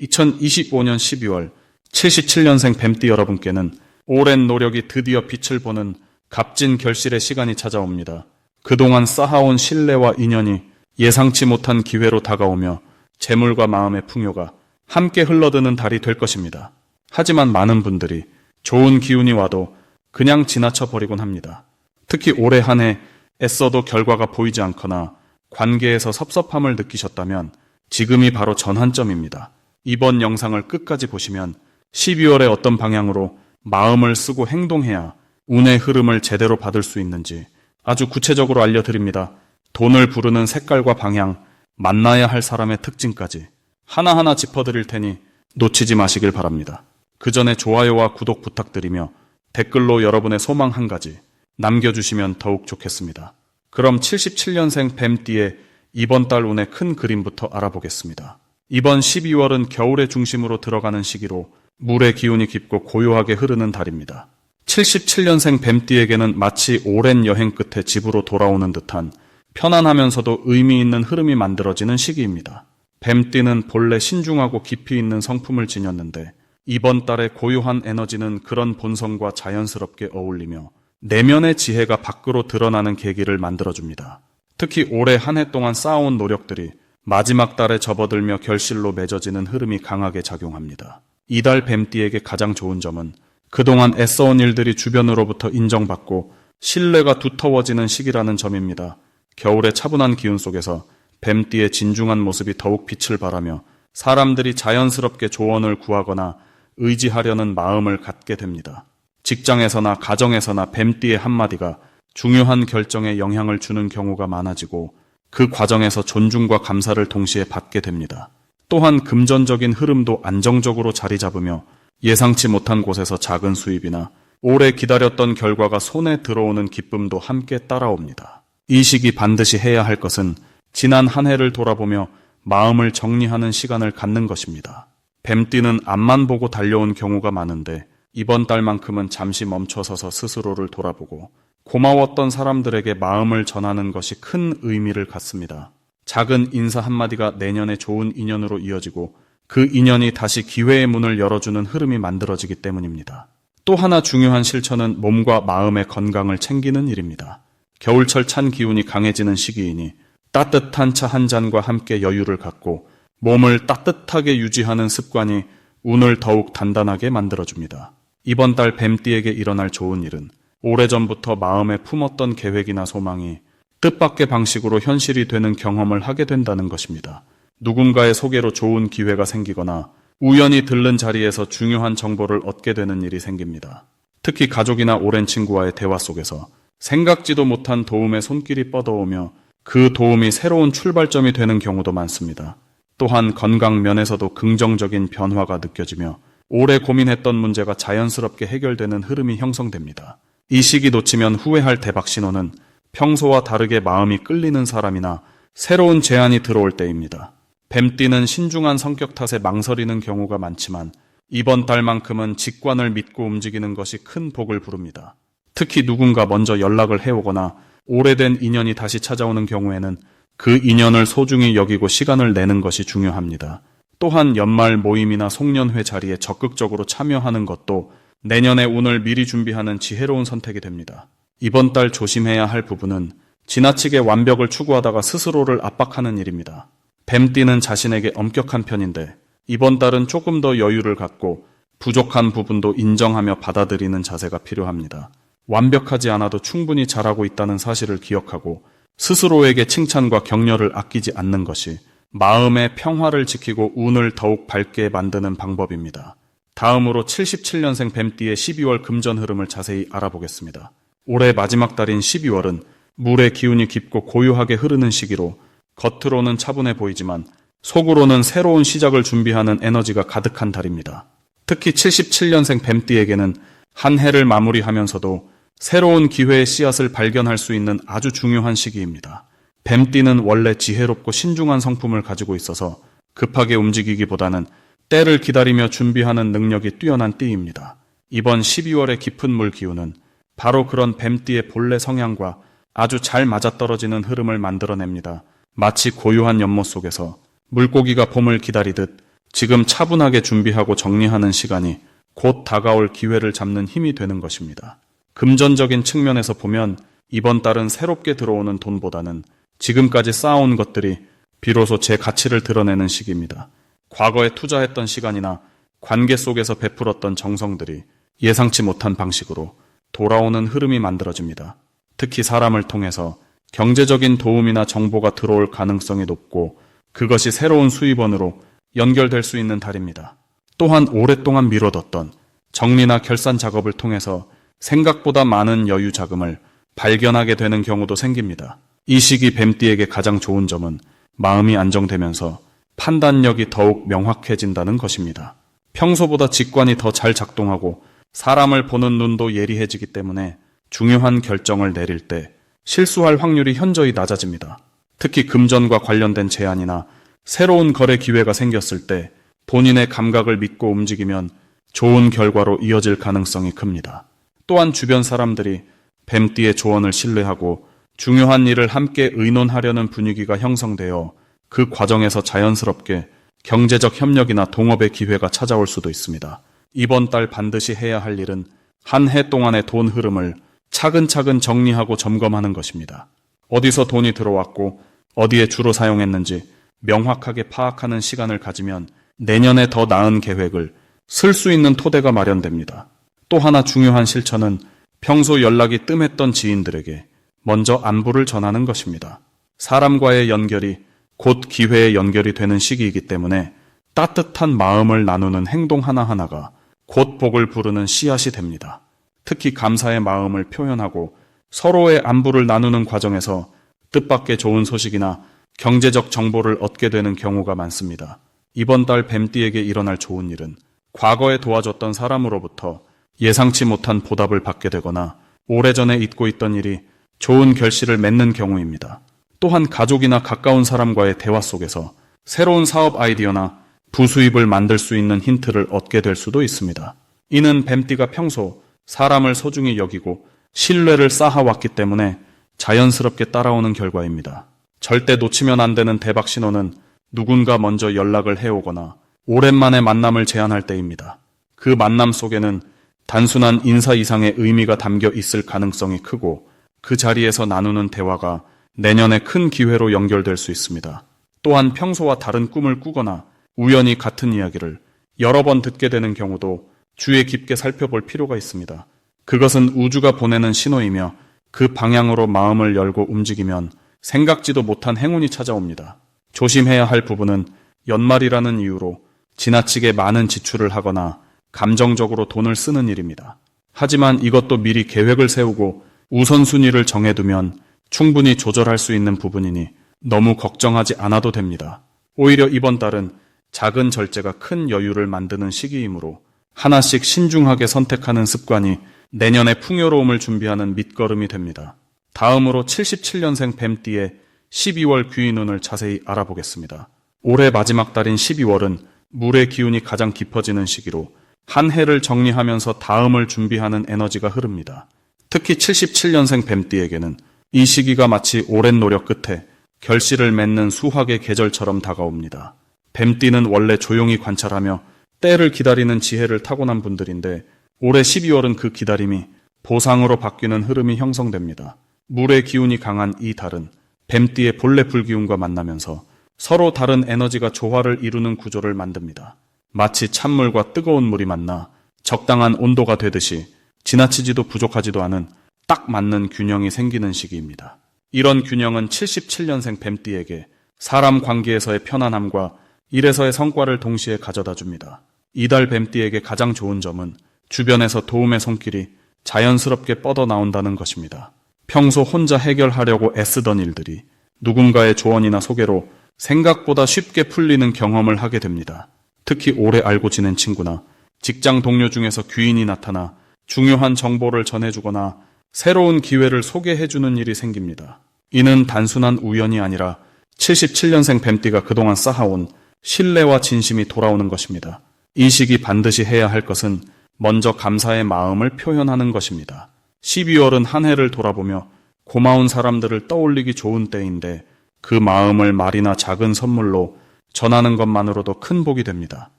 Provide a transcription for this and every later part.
2025년 12월 77년생 뱀띠 여러분께는 오랜 노력이 드디어 빛을 보는 값진 결실의 시간이 찾아옵니다. 그동안 쌓아온 신뢰와 인연이 예상치 못한 기회로 다가오며 재물과 마음의 풍요가 함께 흘러드는 달이 될 것입니다. 하지만 많은 분들이 좋은 기운이 와도 그냥 지나쳐 버리곤 합니다. 특히 올해 한 해 애써도 결과가 보이지 않거나 관계에서 섭섭함을 느끼셨다면 지금이 바로 전환점입니다. 이번 영상을 끝까지 보시면 12월에 어떤 방향으로 마음을 쓰고 행동해야 운의 흐름을 제대로 받을 수 있는지 아주 구체적으로 알려드립니다. 돈을 부르는 색깔과 방향, 만나야 할 사람의 특징까지 하나하나 짚어드릴 테니 놓치지 마시길 바랍니다. 그 전에 좋아요와 구독 부탁드리며 댓글로 여러분의 소망 한 가지 남겨주시면 더욱 좋겠습니다. 그럼 77년생 뱀띠의 이번 달 운의 큰 그림부터 알아보겠습니다. 이번 12월은 겨울의 중심으로 들어가는 시기로 물의 기운이 깊고 고요하게 흐르는 달입니다. 77년생 뱀띠에게는 마치 오랜 여행 끝에 집으로 돌아오는 듯한 편안하면서도 의미 있는 흐름이 만들어지는 시기입니다. 뱀띠는 본래 신중하고 깊이 있는 성품을 지녔는데 이번 달의 고요한 에너지는 그런 본성과 자연스럽게 어울리며 내면의 지혜가 밖으로 드러나는 계기를 만들어줍니다. 특히 올해 한 해 동안 쌓아온 노력들이 마지막 달에 접어들며 결실로 맺어지는 흐름이 강하게 작용합니다. 이달 뱀띠에게 가장 좋은 점은 그동안 애써온 일들이 주변으로부터 인정받고 신뢰가 두터워지는 시기라는 점입니다. 겨울의 차분한 기운 속에서 뱀띠의 진중한 모습이 더욱 빛을 발하며 사람들이 자연스럽게 조언을 구하거나 의지하려는 마음을 갖게 됩니다. 직장에서나 가정에서나 뱀띠의 한마디가 중요한 결정에 영향을 주는 경우가 많아지고 그 과정에서 존중과 감사를 동시에 받게 됩니다. 또한 금전적인 흐름도 안정적으로 자리 잡으며 예상치 못한 곳에서 작은 수입이나 오래 기다렸던 결과가 손에 들어오는 기쁨도 함께 따라옵니다. 이 시기 반드시 해야 할 것은 지난 한 해를 돌아보며 마음을 정리하는 시간을 갖는 것입니다. 뱀띠는 앞만 보고 달려온 경우가 많은데 이번 달만큼은 잠시 멈춰서서 스스로를 돌아보고 고마웠던 사람들에게 마음을 전하는 것이 큰 의미를 갖습니다. 작은 인사 한마디가 내년에 좋은 인연으로 이어지고 그 인연이 다시 기회의 문을 열어주는 흐름이 만들어지기 때문입니다. 또 하나 중요한 실천은 몸과 마음의 건강을 챙기는 일입니다. 겨울철 찬 기운이 강해지는 시기이니 따뜻한 차 한 잔과 함께 여유를 갖고 몸을 따뜻하게 유지하는 습관이 운을 더욱 단단하게 만들어줍니다. 이번 달 뱀띠에게 일어날 좋은 일은 오래전부터 마음에 품었던 계획이나 소망이 뜻밖의 방식으로 현실이 되는 경험을 하게 된다는 것입니다. 누군가의 소개로 좋은 기회가 생기거나 우연히 들른 자리에서 중요한 정보를 얻게 되는 일이 생깁니다. 특히 가족이나 오랜 친구와의 대화 속에서 생각지도 못한 도움의 손길이 뻗어오며 그 도움이 새로운 출발점이 되는 경우도 많습니다. 또한 건강 면에서도 긍정적인 변화가 느껴지며 오래 고민했던 문제가 자연스럽게 해결되는 흐름이 형성됩니다. 이 시기 놓치면 후회할 대박 신호는 평소와 다르게 마음이 끌리는 사람이나 새로운 제안이 들어올 때입니다. 뱀띠는 신중한 성격 탓에 망설이는 경우가 많지만 이번 달만큼은 직관을 믿고 움직이는 것이 큰 복을 부릅니다. 특히 누군가 먼저 연락을 해오거나 오래된 인연이 다시 찾아오는 경우에는 그 인연을 소중히 여기고 시간을 내는 것이 중요합니다. 또한 연말 모임이나 송년회 자리에 적극적으로 참여하는 것도 내년의 운을 미리 준비하는 지혜로운 선택이 됩니다. 이번 달 조심해야 할 부분은 지나치게 완벽을 추구하다가 스스로를 압박하는 일입니다. 뱀띠는 자신에게 엄격한 편인데 이번 달은 조금 더 여유를 갖고 부족한 부분도 인정하며 받아들이는 자세가 필요합니다. 완벽하지 않아도 충분히 잘하고 있다는 사실을 기억하고 스스로에게 칭찬과 격려를 아끼지 않는 것이 마음의 평화를 지키고 운을 더욱 밝게 만드는 방법입니다. 다음으로 77년생 뱀띠의 12월 금전 흐름을 자세히 알아보겠습니다. 올해 마지막 달인 12월은 물의 기운이 깊고 고요하게 흐르는 시기로 겉으로는 차분해 보이지만 속으로는 새로운 시작을 준비하는 에너지가 가득한 달입니다. 특히 77년생 뱀띠에게는 한 해를 마무리하면서도 새로운 기회의 씨앗을 발견할 수 있는 아주 중요한 시기입니다. 뱀띠는 원래 지혜롭고 신중한 성품을 가지고 있어서 급하게 움직이기보다는 때를 기다리며 준비하는 능력이 뛰어난 띠입니다. 이번 12월의 깊은 물 기운은 바로 그런 뱀띠의 본래 성향과 아주 잘 맞아떨어지는 흐름을 만들어냅니다. 마치 고요한 연못 속에서 물고기가 봄을 기다리듯 지금 차분하게 준비하고 정리하는 시간이 곧 다가올 기회를 잡는 힘이 되는 것입니다. 금전적인 측면에서 보면 이번 달은 새롭게 들어오는 돈보다는 지금까지 쌓아온 것들이 비로소 제 가치를 드러내는 시기입니다. 과거에 투자했던 시간이나 관계 속에서 베풀었던 정성들이 예상치 못한 방식으로 돌아오는 흐름이 만들어집니다. 특히 사람을 통해서 경제적인 도움이나 정보가 들어올 가능성이 높고 그것이 새로운 수입원으로 연결될 수 있는 달입니다. 또한 오랫동안 미뤄뒀던 정리나 결산 작업을 통해서 생각보다 많은 여유 자금을 발견하게 되는 경우도 생깁니다. 이 시기 뱀띠에게 가장 좋은 점은 마음이 안정되면서 판단력이 더욱 명확해진다는 것입니다. 평소보다 직관이 더 잘 작동하고 사람을 보는 눈도 예리해지기 때문에 중요한 결정을 내릴 때 실수할 확률이 현저히 낮아집니다. 특히 금전과 관련된 제안이나 새로운 거래 기회가 생겼을 때 본인의 감각을 믿고 움직이면 좋은 결과로 이어질 가능성이 큽니다. 또한 주변 사람들이 뱀띠의 조언을 신뢰하고 중요한 일을 함께 의논하려는 분위기가 형성되어 그 과정에서 자연스럽게 경제적 협력이나 동업의 기회가 찾아올 수도 있습니다. 이번 달 반드시 해야 할 일은 한 해 동안의 돈 흐름을 차근차근 정리하고 점검하는 것입니다. 어디서 돈이 들어왔고 어디에 주로 사용했는지 명확하게 파악하는 시간을 가지면 내년에 더 나은 계획을 쓸 수 있는 토대가 마련됩니다. 또 하나 중요한 실천은 평소 연락이 뜸했던 지인들에게 먼저 안부를 전하는 것입니다. 사람과의 연결이 곧 기회의 연결이 되는 시기이기 때문에 따뜻한 마음을 나누는 행동 하나하나가 곧 복을 부르는 씨앗이 됩니다. 특히 감사의 마음을 표현하고 서로의 안부를 나누는 과정에서 뜻밖의 좋은 소식이나 경제적 정보를 얻게 되는 경우가 많습니다. 이번 달 뱀띠에게 일어날 좋은 일은 과거에 도와줬던 사람으로부터 예상치 못한 보답을 받게 되거나 오래전에 잊고 있던 일이 좋은 결실을 맺는 경우입니다. 또한 가족이나 가까운 사람과의 대화 속에서 새로운 사업 아이디어나 부수입을 만들 수 있는 힌트를 얻게 될 수도 있습니다. 이는 뱀띠가 평소 사람을 소중히 여기고 신뢰를 쌓아왔기 때문에 자연스럽게 따라오는 결과입니다. 절대 놓치면 안 되는 대박 신호는 누군가 먼저 연락을 해오거나 오랜만에 만남을 제안할 때입니다. 그 만남 속에는 단순한 인사 이상의 의미가 담겨 있을 가능성이 크고 그 자리에서 나누는 대화가 내년에 큰 기회로 연결될 수 있습니다. 또한 평소와 다른 꿈을 꾸거나 우연히 같은 이야기를 여러 번 듣게 되는 경우도 주의 깊게 살펴볼 필요가 있습니다. 그것은 우주가 보내는 신호이며 그 방향으로 마음을 열고 움직이면 생각지도 못한 행운이 찾아옵니다. 조심해야 할 부분은 연말이라는 이유로 지나치게 많은 지출을 하거나 감정적으로 돈을 쓰는 일입니다. 하지만 이것도 미리 계획을 세우고 우선순위를 정해두면 충분히 조절할 수 있는 부분이니 너무 걱정하지 않아도 됩니다. 오히려 이번 달은 작은 절제가 큰 여유를 만드는 시기이므로 하나씩 신중하게 선택하는 습관이 내년의 풍요로움을 준비하는 밑거름이 됩니다. 다음으로 77년생 뱀띠의 12월 귀인운을 자세히 알아보겠습니다. 올해 마지막 달인 12월은 물의 기운이 가장 깊어지는 시기로 한 해를 정리하면서 다음을 준비하는 에너지가 흐릅니다. 특히 77년생 뱀띠에게는 이 시기가 마치 오랜 노력 끝에 결실을 맺는 수학의 계절처럼 다가옵니다. 뱀띠는 원래 조용히 관찰하며 때를 기다리는 지혜를 타고난 분들인데 올해 12월은 그 기다림이 보상으로 바뀌는 흐름이 형성됩니다. 물의 기운이 강한 이 달은 뱀띠의 본래 불기운과 만나면서 서로 다른 에너지가 조화를 이루는 구조를 만듭니다. 마치 찬물과 뜨거운 물이 만나 적당한 온도가 되듯이 지나치지도 부족하지도 않은 딱 맞는 균형이 생기는 시기입니다. 이런 균형은 77년생 뱀띠에게 사람 관계에서의 편안함과 일에서의 성과를 동시에 가져다 줍니다. 이달 뱀띠에게 가장 좋은 점은 주변에서 도움의 손길이 자연스럽게 뻗어 나온다는 것입니다. 평소 혼자 해결하려고 애쓰던 일들이 누군가의 조언이나 소개로 생각보다 쉽게 풀리는 경험을 하게 됩니다. 특히 오래 알고 지낸 친구나 직장 동료 중에서 귀인이 나타나 중요한 정보를 전해주거나 새로운 기회를 소개해주는 일이 생깁니다. 이는 단순한 우연이 아니라 77년생 뱀띠가 그동안 쌓아온 신뢰와 진심이 돌아오는 것입니다. 이 시기 반드시 해야 할 것은 먼저 감사의 마음을 표현하는 것입니다. 12월은 한 해를 돌아보며 고마운 사람들을 떠올리기 좋은 때인데 그 마음을 말이나 작은 선물로 전하는 것만으로도 큰 복이 됩니다.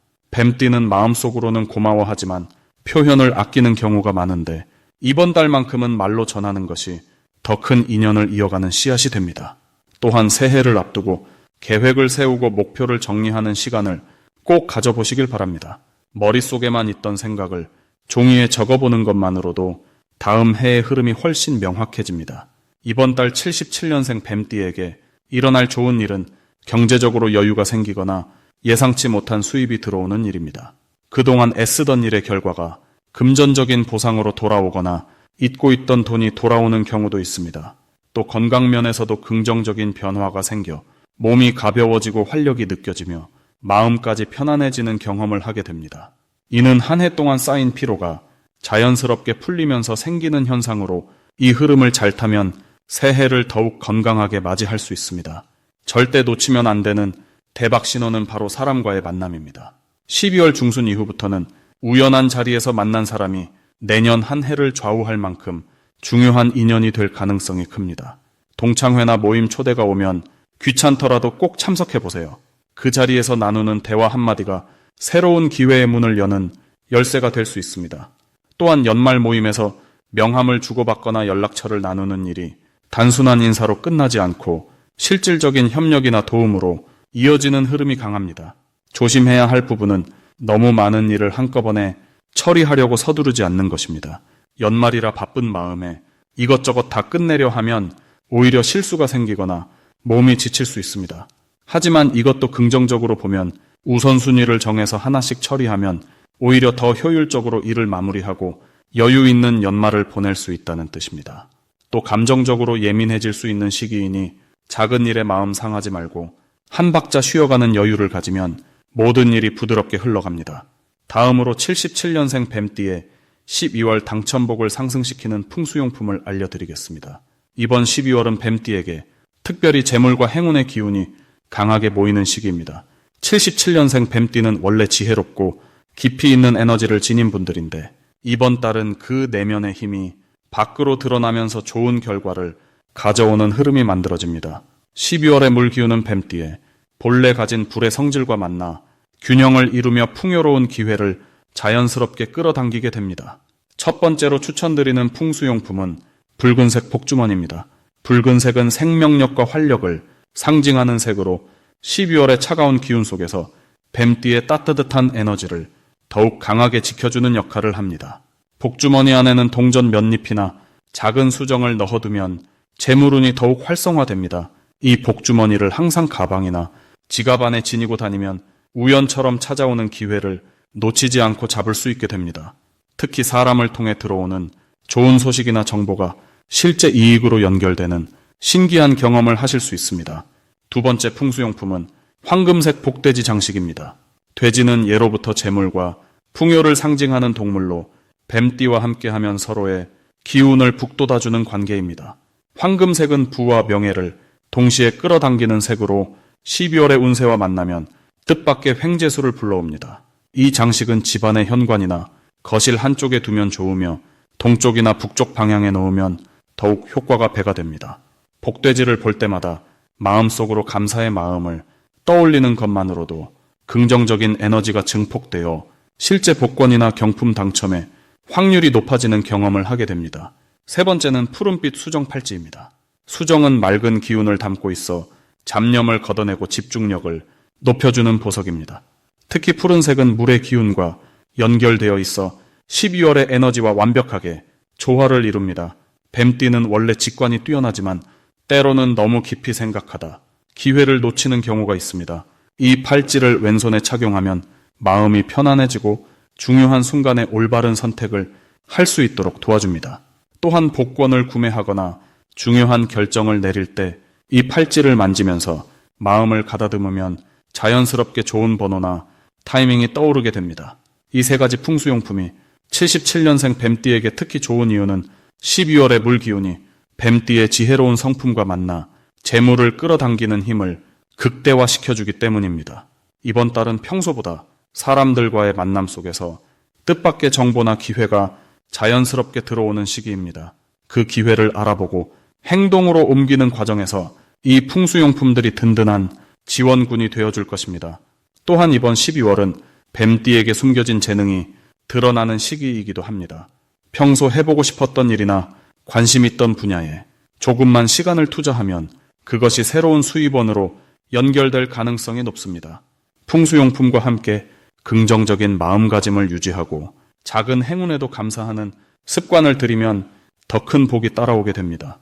뱀띠는 마음속으로는 고마워하지만 표현을 아끼는 경우가 많은데 이번 달만큼은 말로 전하는 것이 더 큰 인연을 이어가는 씨앗이 됩니다. 또한 새해를 앞두고 계획을 세우고 목표를 정리하는 시간을 꼭 가져보시길 바랍니다. 머릿속에만 있던 생각을 종이에 적어보는 것만으로도 다음 해의 흐름이 훨씬 명확해집니다. 이번 달 77년생 뱀띠에게 일어날 좋은 일은 경제적으로 여유가 생기거나 예상치 못한 수입이 들어오는 일입니다. 그동안 애쓰던 일의 결과가 금전적인 보상으로 돌아오거나 잊고 있던 돈이 돌아오는 경우도 있습니다. 또 건강면에서도 긍정적인 변화가 생겨 몸이 가벼워지고 활력이 느껴지며 마음까지 편안해지는 경험을 하게 됩니다. 이는 한 해 동안 쌓인 피로가 자연스럽게 풀리면서 생기는 현상으로 이 흐름을 잘 타면 새해를 더욱 건강하게 맞이할 수 있습니다. 절대 놓치면 안 되는 대박 신호는 바로 사람과의 만남입니다. 12월 중순 이후부터는 우연한 자리에서 만난 사람이 내년 한 해를 좌우할 만큼 중요한 인연이 될 가능성이 큽니다. 동창회나 모임 초대가 오면 귀찮더라도 꼭 참석해 보세요. 그 자리에서 나누는 대화 한마디가 새로운 기회의 문을 여는 열쇠가 될 수 있습니다. 또한 연말 모임에서 명함을 주고받거나 연락처를 나누는 일이 단순한 인사로 끝나지 않고 실질적인 협력이나 도움으로 이어지는 흐름이 강합니다. 조심해야 할 부분은 너무 많은 일을 한꺼번에 처리하려고 서두르지 않는 것입니다. 연말이라 바쁜 마음에 이것저것 다 끝내려 하면 오히려 실수가 생기거나 몸이 지칠 수 있습니다. 하지만 이것도 긍정적으로 보면 우선순위를 정해서 하나씩 처리하면 오히려 더 효율적으로 일을 마무리하고 여유 있는 연말을 보낼 수 있다는 뜻입니다. 또 감정적으로 예민해질 수 있는 시기이니 작은 일에 마음 상하지 말고 한 박자 쉬어가는 여유를 가지면 모든 일이 부드럽게 흘러갑니다. 다음으로 77년생 뱀띠의 12월 당첨복을 상승시키는 풍수용품을 알려드리겠습니다. 이번 12월은 뱀띠에게 특별히 재물과 행운의 기운이 강하게 모이는 시기입니다. 77년생 뱀띠는 원래 지혜롭고 깊이 있는 에너지를 지닌 분들인데 이번 달은 그 내면의 힘이 밖으로 드러나면서 좋은 결과를 가져오는 흐름이 만들어집니다. 12월의 물 기운은 뱀띠에 본래 가진 불의 성질과 만나 균형을 이루며 풍요로운 기회를 자연스럽게 끌어당기게 됩니다. 첫 번째로 추천드리는 풍수용품은 붉은색 복주머니입니다. 붉은색은 생명력과 활력을 상징하는 색으로 12월의 차가운 기운 속에서 뱀띠의 따뜻한 에너지를 더욱 강하게 지켜주는 역할을 합니다. 복주머니 안에는 동전 몇 잎이나 작은 수정을 넣어두면 재물운이 더욱 활성화됩니다. 이 복주머니를 항상 가방이나 지갑 안에 지니고 다니면 우연처럼 찾아오는 기회를 놓치지 않고 잡을 수 있게 됩니다. 특히 사람을 통해 들어오는 좋은 소식이나 정보가 실제 이익으로 연결되는 신기한 경험을 하실 수 있습니다. 두 번째 풍수용품은 황금색 복돼지 장식입니다. 돼지는 예로부터 재물과 풍요를 상징하는 동물로 뱀띠와 함께하면 서로의 기운을 북돋아주는 관계입니다. 황금색은 부와 명예를 동시에 끌어당기는 색으로 12월의 운세와 만나면 뜻밖의 횡재수를 불러옵니다. 이 장식은 집안의 현관이나 거실 한쪽에 두면 좋으며 동쪽이나 북쪽 방향에 놓으면 더욱 효과가 배가 됩니다. 복돼지를 볼 때마다 마음속으로 감사의 마음을 떠올리는 것만으로도 긍정적인 에너지가 증폭되어 실제 복권이나 경품 당첨에 확률이 높아지는 경험을 하게 됩니다. 세 번째는 푸른빛 수정 팔찌입니다. 수정은 맑은 기운을 담고 있어 잡념을 걷어내고 집중력을 높여주는 보석입니다. 특히 푸른색은 물의 기운과 연결되어 있어 12월의 에너지와 완벽하게 조화를 이룹니다. 뱀띠는 원래 직관이 뛰어나지만 때로는 너무 깊이 생각하다 기회를 놓치는 경우가 있습니다. 이 팔찌를 왼손에 착용하면 마음이 편안해지고 중요한 순간에 올바른 선택을 할 수 있도록 도와줍니다. 또한 복권을 구매하거나 중요한 결정을 내릴 때 이 팔찌를 만지면서 마음을 가다듬으면 자연스럽게 좋은 번호나 타이밍이 떠오르게 됩니다. 이 세 가지 풍수용품이 77년생 뱀띠에게 특히 좋은 이유는 12월의 물 기운이 뱀띠의 지혜로운 성품과 만나 재물을 끌어당기는 힘을 극대화시켜주기 때문입니다. 이번 달은 평소보다 사람들과의 만남 속에서 뜻밖의 정보나 기회가 자연스럽게 들어오는 시기입니다. 그 기회를 알아보고 행동으로 옮기는 과정에서 이 풍수용품들이 든든한 지원군이 되어줄 것입니다. 또한 이번 12월은 뱀띠에게 숨겨진 재능이 드러나는 시기이기도 합니다. 평소 해보고 싶었던 일이나 관심 있던 분야에 조금만 시간을 투자하면 그것이 새로운 수입원으로 연결될 가능성이 높습니다. 풍수용품과 함께 긍정적인 마음가짐을 유지하고 작은 행운에도 감사하는 습관을 들이면 더 큰 복이 따라오게 됩니다.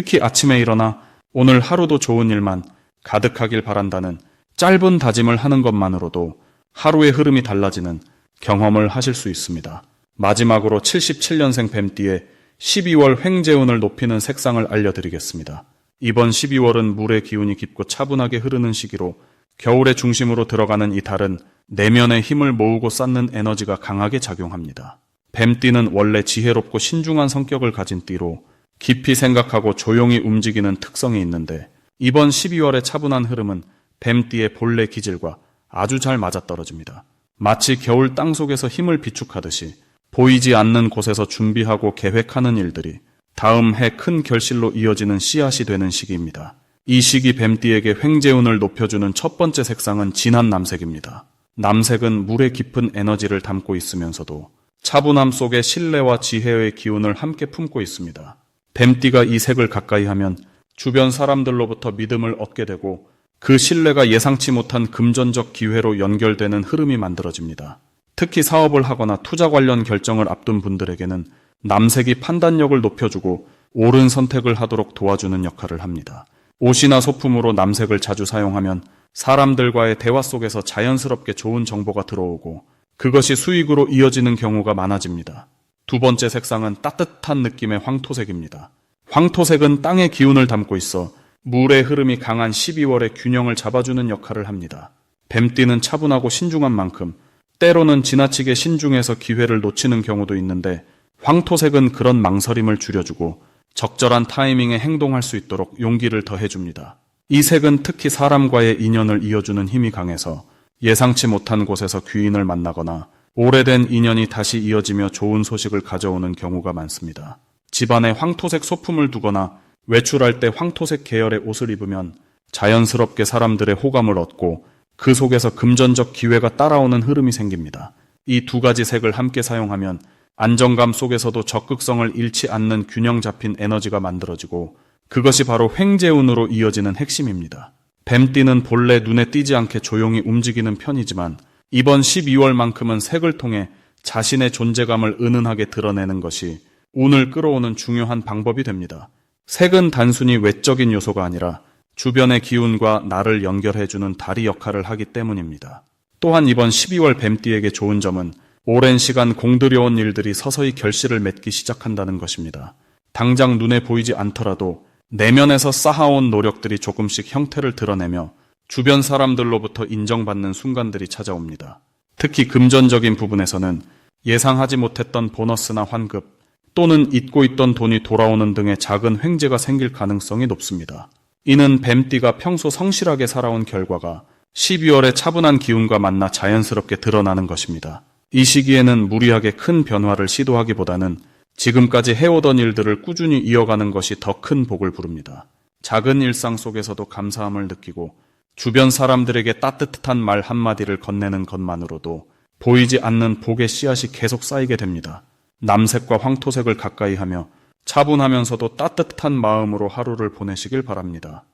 특히 아침에 일어나 오늘 하루도 좋은 일만 가득하길 바란다는 짧은 다짐을 하는 것만으로도 하루의 흐름이 달라지는 경험을 하실 수 있습니다. 마지막으로 77년생 뱀띠의 12월 횡재운을 높이는 색상을 알려드리겠습니다. 이번 12월은 물의 기운이 깊고 차분하게 흐르는 시기로 겨울의 중심으로 들어가는 이 달은 내면의 힘을 모으고 쌓는 에너지가 강하게 작용합니다. 뱀띠는 원래 지혜롭고 신중한 성격을 가진 띠로 깊이 생각하고 조용히 움직이는 특성이 있는데 이번 12월의 차분한 흐름은 뱀띠의 본래 기질과 아주 잘 맞아떨어집니다. 마치 겨울 땅 속에서 힘을 비축하듯이 보이지 않는 곳에서 준비하고 계획하는 일들이 다음 해 큰 결실로 이어지는 씨앗이 되는 시기입니다. 이 시기 뱀띠에게 횡재운을 높여주는 첫 번째 색상은 진한 남색입니다. 남색은 물의 깊은 에너지를 담고 있으면서도 차분함 속에 신뢰와 지혜의 기운을 함께 품고 있습니다. 뱀띠가 이 색을 가까이 하면 주변 사람들로부터 믿음을 얻게 되고 그 신뢰가 예상치 못한 금전적 기회로 연결되는 흐름이 만들어집니다. 특히 사업을 하거나 투자 관련 결정을 앞둔 분들에게는 남색이 판단력을 높여주고 옳은 선택을 하도록 도와주는 역할을 합니다. 옷이나 소품으로 남색을 자주 사용하면 사람들과의 대화 속에서 자연스럽게 좋은 정보가 들어오고 그것이 수익으로 이어지는 경우가 많아집니다. 두 번째 색상은 따뜻한 느낌의 황토색입니다. 황토색은 땅의 기운을 담고 있어 물의 흐름이 강한 12월의 균형을 잡아주는 역할을 합니다. 뱀띠는 차분하고 신중한 만큼 때로는 지나치게 신중해서 기회를 놓치는 경우도 있는데 황토색은 그런 망설임을 줄여주고 적절한 타이밍에 행동할 수 있도록 용기를 더해줍니다. 이 색은 특히 사람과의 인연을 이어주는 힘이 강해서 예상치 못한 곳에서 귀인을 만나거나 오래된 인연이 다시 이어지며 좋은 소식을 가져오는 경우가 많습니다. 집안에 황토색 소품을 두거나 외출할 때 황토색 계열의 옷을 입으면 자연스럽게 사람들의 호감을 얻고 그 속에서 금전적 기회가 따라오는 흐름이 생깁니다. 이 두 가지 색을 함께 사용하면 안정감 속에서도 적극성을 잃지 않는 균형 잡힌 에너지가 만들어지고 그것이 바로 횡재운으로 이어지는 핵심입니다. 뱀띠는 본래 눈에 띄지 않게 조용히 움직이는 편이지만 이번 12월만큼은 색을 통해 자신의 존재감을 은은하게 드러내는 것이 운을 끌어오는 중요한 방법이 됩니다. 색은 단순히 외적인 요소가 아니라 주변의 기운과 나를 연결해주는 다리 역할을 하기 때문입니다. 또한 이번 12월 뱀띠에게 좋은 점은 오랜 시간 공들여온 일들이 서서히 결실을 맺기 시작한다는 것입니다. 당장 눈에 보이지 않더라도 내면에서 쌓아온 노력들이 조금씩 형태를 드러내며 주변 사람들로부터 인정받는 순간들이 찾아옵니다. 특히 금전적인 부분에서는 예상하지 못했던 보너스나 환급 또는 잊고 있던 돈이 돌아오는 등의 작은 횡재가 생길 가능성이 높습니다. 이는 뱀띠가 평소 성실하게 살아온 결과가 12월의 차분한 기운과 만나 자연스럽게 드러나는 것입니다. 이 시기에는 무리하게 큰 변화를 시도하기보다는 지금까지 해오던 일들을 꾸준히 이어가는 것이 더 큰 복을 부릅니다. 작은 일상 속에서도 감사함을 느끼고 주변 사람들에게 따뜻한 말 한마디를 건네는 것만으로도 보이지 않는 복의 씨앗이 계속 쌓이게 됩니다. 남색과 황토색을 가까이 하며 차분하면서도 따뜻한 마음으로 하루를 보내시길 바랍니다.